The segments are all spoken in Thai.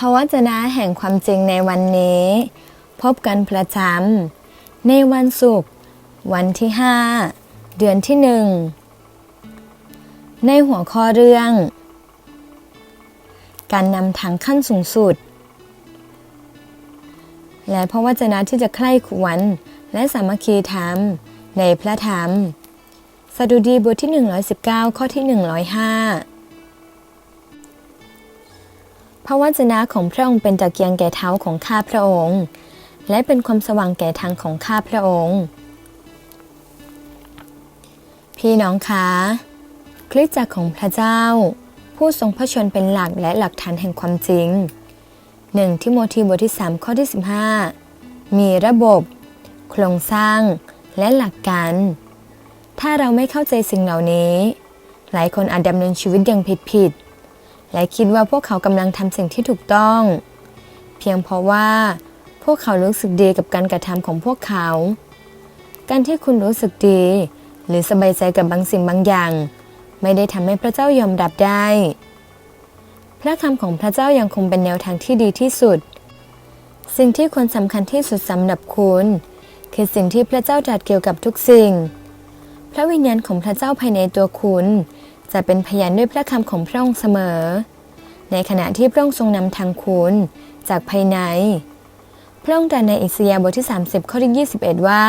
พระวจนะแห่งความจริงในวันนี้ พบกันประจำในวันศุกร์วันที่ 5 เดือนที่หนึ่งในหัวข้อเรื่อง การนำทางขั้นสูงสุด และพระวจนะที่จะใคร่ขวนและสามัคคีธรรมในพระธรรม สดุดีบทที่ 119 ข้อที่ 105 พระวจนะของพระองค์เป็นตะเกียงแก่เท้าของข้าพระองค์ และเป็นความสว่างแก่ทางของข้าพระองค์ พี่น้องคะคริสตจักรของพระเจ้า ผู้ทรงพระชนเป็นหลักและหลักฐานแห่งความจริงหนึ่งทิโมธีบทที่ 3 ข้อที่ 15 มีระบบ โครงสร้างและหลักการ ถ้าเราไม่เข้าใจสิ่งเหล่านี้ หลายคนอาจดำเนินชีวิตอย่างผิดๆ และคิดว่าพวกเขากำลังทำสิ่งที่ถูกต้อง เพียงเพราะว่าพวกเขารู้สึกดีกับการกระทำของพวกเขา การที่คุณรู้สึกดี หรือสบายใจกับบางสิ่งบางอย่าง ไม่ได้ทำให้พระเจ้ายอมรับได้ พระคำของพระเจ้ายังคงเป็นแนวทางที่ดีที่สุด สิ่งที่ควรสำคัญที่สุดสำหรับคุณ คือสิ่งที่พระเจ้าตรัสเกี่ยวกับทุกสิ่ง พระวิญญาณของพระเจ้าภายในตัวคุณ จะเป็นพยานด้วยพระคำของพระองค์เสมอ ในขณะที่พระองค์ทรงนำทางคุณจากภายใน พระองค์ตรัสในอิสยาห์บทที่ 30 ข้อที่21 ว่า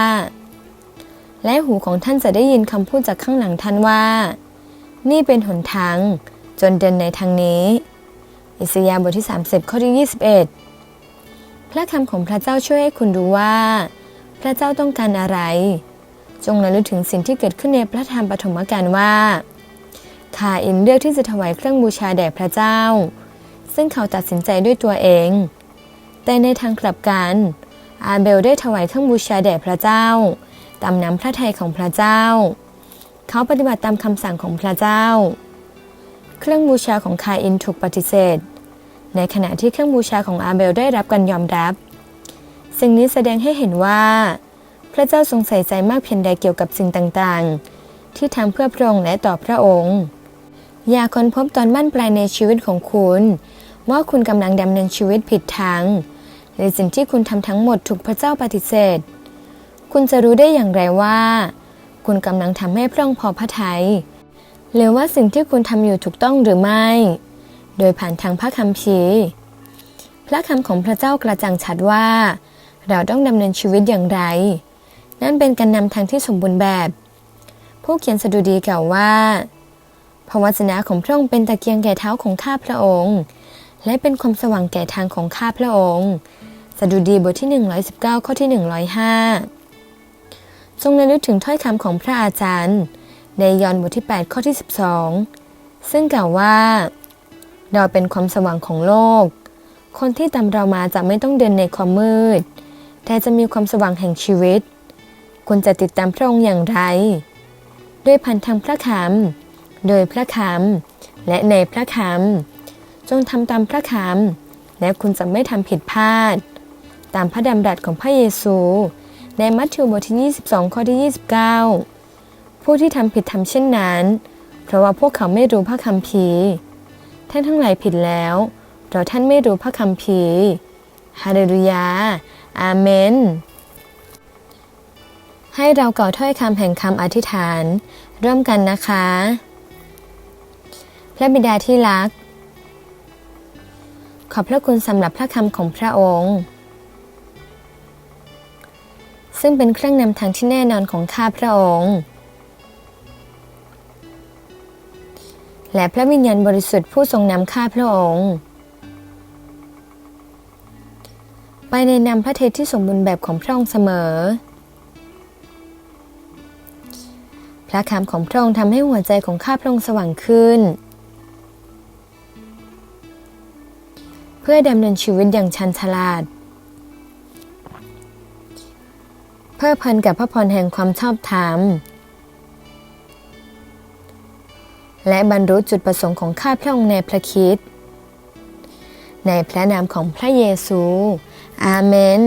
และหูของท่านจะได้ยินคำพูดจากข้างหลังท่านว่า นี่เป็นหนทางจนเดินในทางนี้ อิสยาห์บทที่ 30 ข้อที่ 21 พระคำของพระเจ้าช่วยให้คุณรู้ว่า พระเจ้าต้องการอะไร จงระลึกถึงสิ่งที่เกิดขึ้นในพระธรรมปฐมกาลว่า คาอินเลือกที่จะถวายเครื่องบูชาแด่พระเจ้า ซึ่งเขาตัดสินใจด้วยตัวเอง แต่ในทางกลับกัน อาเบลได้ถวายเครื่องบูชาแด่พระเจ้า ตามน้ำพระทัยของพระเจ้า เขาปฏิบัติตามคำสั่งของพระเจ้า เครื่องบูชาของคาอินถูกปฏิเสธ ในขณะที่เครื่องบูชาของอาเบลได้รับการยอมรับ สิ่งนี้แสดงให้เห็นว่า พระเจ้าทรงใส่ใจมากเพียงใดเกี่ยวกับสิ่งต่างๆที่ทำเพื่อพระองค์และต่อพระองค์ อย่าค้นพบตอนบั้นปลายในชีวิตของคุณ ว่าคุณกำลังดำเนินชีวิตผิดทางหรือสิ่งที่คุณทำทั้งหมดถูกพระเจ้าปฏิเสธ คุณจะรู้ได้อย่างไรว่า คุณกำลังทำให้พระองค์พอพระทยัยหรือว่าสิ่งที่คุณทำอยู่ถูกต้องหรือไม่ โดยผ่านทางพระคัมภีร์พระคำของพระเจ้ากระจ่างชัดว่า เราต้องดำเนินชีวิตอย่างไร นั่นเป็นการนำทางที่สมบูรณ์แบบ ผู้เขียนสดุดีกล่าวว่า พระวจนะของพระองค์เป็นตะเกียงแก่เท้าของข้าพระองค์ และเป็นความสว่างแก่ทางของข้าพระองค์สดุดีบทที่ 119 ข้อที่ 105จงระลึกถึงถ้อยคำของพระอาจารย์ ในยอห์นบทที่ 8 ข้อที่ 12 ซึ่งกล่าวว่า เราเป็นความสว่างของโลก คนที่ตามเรามาจะไม่ต้องเดินในความมืด แต่จะมีความสว่างแห่งชีวิต คุณจะติดตามพระองค์อย่างไร ด้วยพันทางพระคำ โดยพระคำและในพระคำจงทำตามพระคำและคุณจะไม่ทำผิดพลาด ตามพระดำรัสของพระเยซู ในมัทธิวบทที่ 22 ข้อที่ 29 ผู้ที่ทำผิดทำเช่นนั้น เพราะว่าพวกเขาไม่รู้พระคัมภีร์ท่านทั้งหลายผิดแล้วเพราะท่านไม่รู้พระคัมภีร์ฮาเลลูยา อาเมนให้เรากล่าวถ้อยคำแห่งคำอธิษฐาน ร่วมกันนะคะ พระบิดาที่รัก ขอบพระคุณสำหรับพระคำของพระองค์ ซึ่งเป็นเครื่องนำทางที่แน่นอนของข้าพระองค์ และพระวิญญาณบริสุทธิ์ผู้ทรงนำข้าพระองค์ ไปในนำพระเทศที่สมบูรณ์แบบของพระองค์เสมอ พระคำของพระองค์ทำให้หัวใจของข้าพระองค์สว่างขึ้น พื่อดำเนินชีวิตอย่างชันฉลาด เพื่อพลินกับพระพรแห่งความชอบธรรม และบรรลุจุดประสงค์ของข้าพระองค์ในพระคิด ในพระนามของพระเยซู อาเมน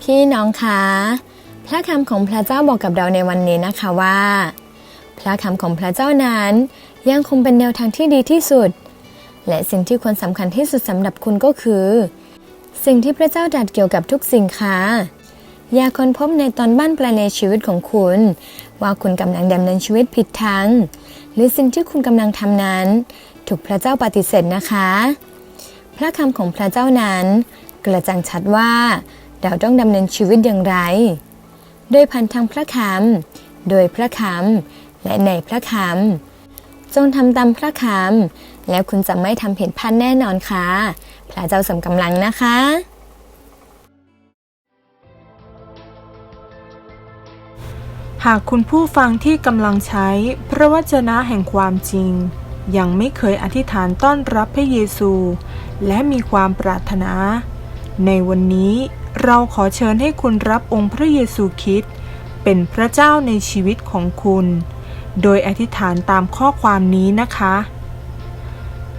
พี่น้องคะ พระคำของพระเจ้าบอกกับเราในวันนี้นะคะว่า พระคำของพระเจ้านั้นยังคงเป็นแนวทางที่ดีที่สุด และสิ่งที่ควรสำคัญที่สุดสำหรับคุณก็คือ สิ่งที่พระเจ้าตรัสเกี่ยวกับทุกสิ่งค่ะอย่าค้นพบในตอนบ้านปลายในชีวิตของคุณ ว่าคุณกำลังดำเนินชีวิตผิดทางหรือสิ่งที่คุณกำลังทำนั้น ถูกพระเจ้าปฏิเสธนะคะ พระคำของพระเจ้านั้นกระจ่างชัดว่าเราต้องดำเนินชีวิตอย่างไร โดยพันทางพระคำโดยพระคำและในพระคำจงทำตามพระคำ แล้วคุณจะไม่ทำผิดพลาดแน่นอนค่ะ พระเจ้าสมกำลังนะคะหากคุณผู้ฟังที่กำลังใช้พระวจนะแห่งความจริง ยังไม่เคยอธิษฐานต้อนรับพระเยซู และมีความปรารถนา ในวันนี้เราขอเชิญให้คุณรับองค์พระเยซูคริสต์เป็นพระเจ้าในชีวิตของคุณ โดยอธิษฐานตามข้อความนี้นะคะ